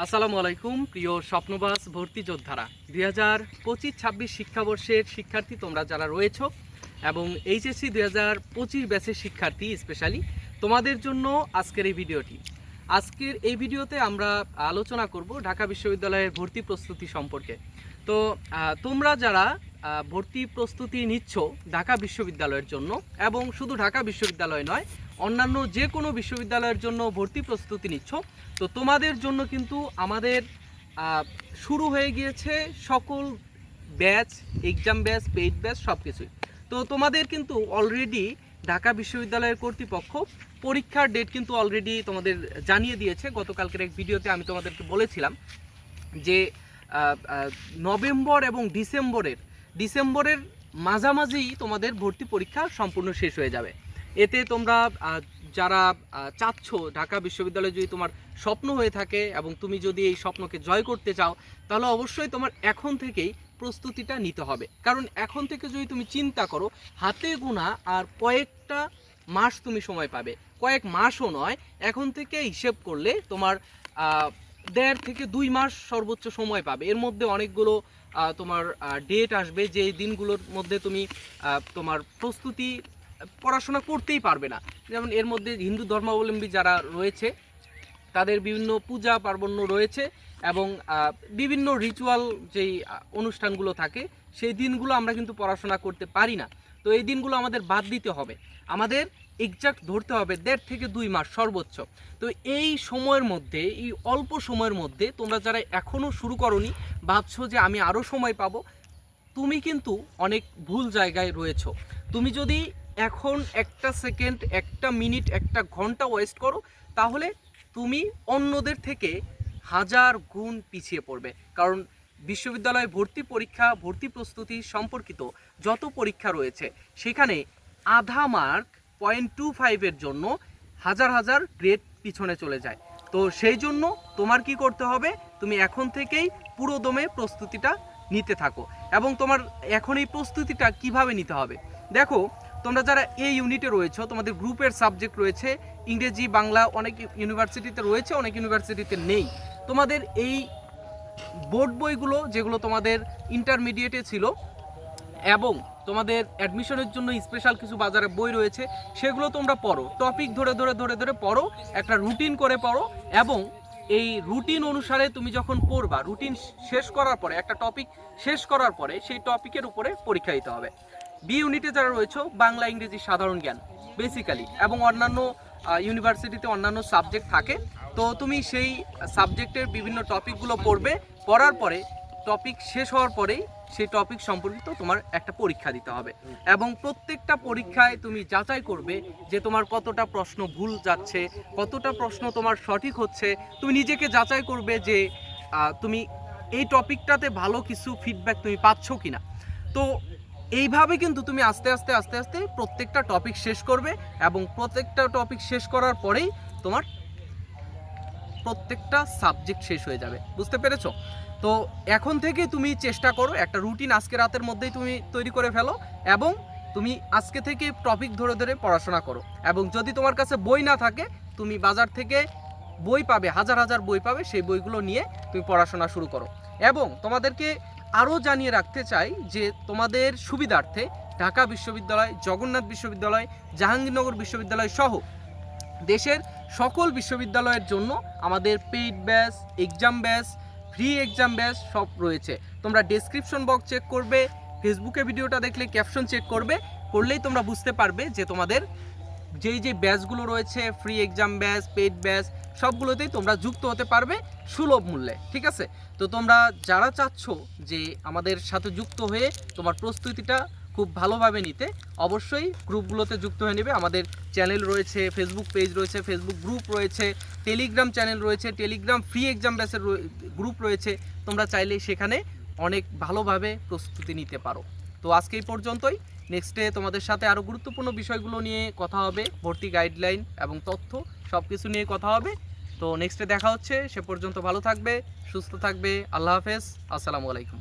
আসসালামু আলাইকুম, প্রিয় স্বপ্নবাস ভর্তি যোদ্ধারা। দুই হাজার পঁচিশ, ছাব্বিশ শিক্ষাবর্ষের শিক্ষার্থী তোমরা যারা রয়েছ এবং এইচএসসি দুই হাজার পঁচিশ ব্যাচের শিক্ষার্থী স্পেশালি, তোমাদের জন্য আজকের এই ভিডিওটি। আজকের এই ভিডিওতে আমরা আলোচনা করব ঢাকা বিশ্ববিদ্যালয়ের ভর্তি প্রস্তুতি সম্পর্কে। তো তোমরা যারা ভর্তি প্রস্তুতি নিচ্ছ ঢাকা বিশ্ববিদ্যালয়ের জন্য এবং শুধু ঢাকা বিশ্ববিদ্যালয় নয় অন্যান্য যে কোনো বিশ্ববিদ্যালয়ের জন্য ভর্তি প্রস্তুতি নিচ্ছ। তো তোমাদের জন্য কিন্তু আমাদের শুরু হয়ে গিয়েছে সকল batch exam batch paid batch সব কিছুই তো তোমাদের কিন্তু অলরেডি ঢাকা বিশ্ববিদ্যালয়ের কর্তৃপক্ষ পরীক্ষার ডেট কিন্তু অলরেডি তোমাদের জানিয়ে দিয়েছে। গতকালকের এক ভিডিওতে আমি তোমাদেরকে বলেছিলাম যে নভেম্বর এবং ডিসেম্বরের ডিসেম্বরের মাঝামাঝি তোমাদের ভর্তি পরীক্ষা সম্পূর্ণ শেষ হয়ে যাবে। এতে তোমরা যারা চাচ্ছ ঢাকা বিশ্ববিদ্যালয়ে যদি তোমার স্বপ্ন হয়ে থাকে এবং তুমি যদি এই স্বপ্নকে জয় করতে চাও, তাহলে অবশ্যই তোমার এখন থেকেই প্রস্তুতিটা নিতে হবে। কারণ এখন থেকে যদি তুমি চিন্তা করো, হাতে গোনা আর কয়েকটা মাস তুমি সময় পাবে। কয়েক মাসও নয়, এখন থেকে হিসেব করলে তোমার দেড় থেকে দুই মাস সর্বোচ্চ সময় পাবে। এর মধ্যে অনেকগুলো তোমার ডেট আসবে। যে দিনগুলোর মধ্যে তুমি তোমার প্রস্তুতি পড়াশোনা করতেই পারবে না। যেমন এর মধ্যে হিন্দু ধর্মাবলম্বী যারা রয়েছে, তাদের বিভিন্ন পূজা পার্বণ্য রয়েছে এবং বিভিন্ন রিচুয়াল যেই অনুষ্ঠানগুলো থাকে, সেই দিনগুলো আমরা কিন্তু পড়াশোনা করতে পারি না। তো এই দিনগুলো আমাদের বাদ দিতে হবে। আমাদের এক্সাক্ট ধরতে হবে দেড় থেকে দুই মাস সর্বোচ্চ। তো এই সময়ের মধ্যে, এই অল্প সময়ের মধ্যে তোমরা যারা এখনও শুরু করনি, ভাবছ যে আমি আরও সময় পাবো, তুমি কিন্তু অনেক ভুল জায়গায় রয়েছো। তুমি যদি এখন একটা সেকেন্ড একটা মিনিট একটা ঘণ্টা ওয়েস্ট করো, তাহলে তুমি অন্যদের থেকে হাজার গুণ পিছিয়ে পড়বে। কারণ বিশ্ববিদ্যালয়ে ভর্তি পরীক্ষা, ভর্তি প্রস্তুতি সম্পর্কিত যত পরীক্ষা রয়েছে, সেখানে আধা মার্ক পয়েন্ট টু ফাইভের জন্য হাজার হাজার গ্রেড পিছনে চলে যায়। তো সেই জন্য তোমার কি করতে হবে? তুমি এখন থেকেই পুরো দমে প্রস্তুতিটা নিতে থাকো। এবং তোমার এখন এই প্রস্তুতিটা কীভাবে নিতে হবে? দেখো তোমরা যারা এই ইউনিটে রয়েছো, তোমাদের গ্রুপের সাবজেক্ট রয়েছে, ইংরেজি, বাংলা, অনেক ইউনিভার্সিটিতে রয়েছে, অনেক ইউনিভার্সিটিতে নেই। তোমাদের এই বোর্ড বইগুলো যেগুলো তোমাদের ইন্টারমিডিয়েটে ছিল, এবং তোমাদের অ্যাডমিশনের জন্য স্পেশাল কিছু বাজারে বই রয়েছে, সেগুলো তোমরা পড়ো। টপিক ধরে ধরে ধরে ধরে পড়ো, একটা রুটিন করে পড়ো, এবং এই রুটিন অনুসারে তুমি যখন পড়বা রুটিন শেষ করার পরে, একটা টপিক শেষ করার পরে, সেই টপিকের উপরে পরীক্ষা দিতে হবে। বি ইউনিটে যারা রয়েছে, বাংলা, ইংরেজি সাধারণ জ্ঞান বেসিক্যালি এবং অন্যান্য ইউনিভার্সিটিতে অন্যান্য সাবজেক্ট থাকে, তো তুমি সেই সাবজেক্টের বিভিন্ন টপিকগুলো পড়বে, পড়ার পরে টপিক শেষ হওয়ার পরেই সেই টপিক সম্পর্কিত তোমার একটা পরীক্ষা দিতে হবে। এবং প্রত্যেকটা পরীক্ষায় তুমি যাচাই করবে যে তোমার কতটা প্রশ্ন ভুল যাচ্ছে, কতটা প্রশ্ন তোমার সঠিক হচ্ছে। তুমি নিজেকে যাচাই করবে যে তুমি এই টপিকটাতে ভালো কিছু ফিডব্যাক তুমি পাচ্ছ কি না তো এইভাবে কিন্তু তুমি আস্তে আস্তে আস্তে আস্তে প্রত্যেকটা টপিক শেষ করবে এবং প্রত্যেকটা টপিক শেষ করার পরেই তোমার প্রত্যেকটা সাবজেক্ট শেষ হয়ে যাবে। বুঝতে পেরেছ? তো এখন থেকে তুমি চেষ্টা করো একটা রুটিন আজকে রাতের মধ্যেই তুমি তৈরি করে ফেলো এবং তুমি আজকে থেকে টপিক ধরে ধরে পড়াশোনা করো এবং যদি তোমার কাছে বই না থাকে, তুমি বাজার থেকে বই পাবে, হাজার হাজার বই পাবে, সেই বইগুলো নিয়ে তুমি পড়াশোনা শুরু করো। এবং তোমাদেরকে আরও জানিয়ে রাখতে চাই যে তোমাদের সুবিধার্থে ঢাকা বিশ্ববিদ্যালয়, জগন্নাথ বিশ্ববিদ্যালয়, জাহাঙ্গীরনগর বিশ্ববিদ্যালয় সহ দেশের সকল বিশ্ববিদ্যালয়ের জন্য আমাদের paid batch exam batch free exam batch সব রয়েছে। তোমরা ডেসক্রিপশন বক্স চেক করবে ফেসবুকে ভিডিওটা দেখলে ক্যাপশন চেক করবে, করলেই তোমরা বুঝতে পারবে যে তোমাদের যেই যে ব্যাচগুলো রয়েছে free exam batch paid batch, সবগুলোতেই তোমরা যুক্ত হতে পারবে সুলভ মূল্যে, ঠিক আছে? তো তোমরা যারা চাচ্ছ যে আমাদের সাথে যুক্ত হয়ে তোমার প্রস্তুতিটা খুব ভালোভাবে নিতে, অবশ্যই গ্রুপগুলোতে যুক্ত হয়ে নেবে। আমাদের চ্যানেল রয়েছে ফেসবুক পেজ রয়েছে ফেসবুক গ্রুপ রয়েছে টেলিগ্রাম চ্যানেল রয়েছে টেলিগ্রাম ফ্রি এক্সাম ব্যাচের গ্রুপ রয়েছে। তোমরা চাইলে সেখানে অনেক ভালোভাবে প্রস্তুতি নিতে পারো। তো আজকে এই পর্যন্তই। নেক্সটে তোমাদের সাথে আরও গুরুত্বপূর্ণ বিষয়গুলো নিয়ে কথা হবে, ভর্তি গাইডলাইন এবং তথ্য সব কিছু নিয়ে কথা হবে। তো নেক্সটে দেখা হচ্ছে, সে পর্যন্ত ভালো থাকবে, সুস্থ থাকবে, আল্লাহ হাফেজ, আসসালামু আলাইকুম।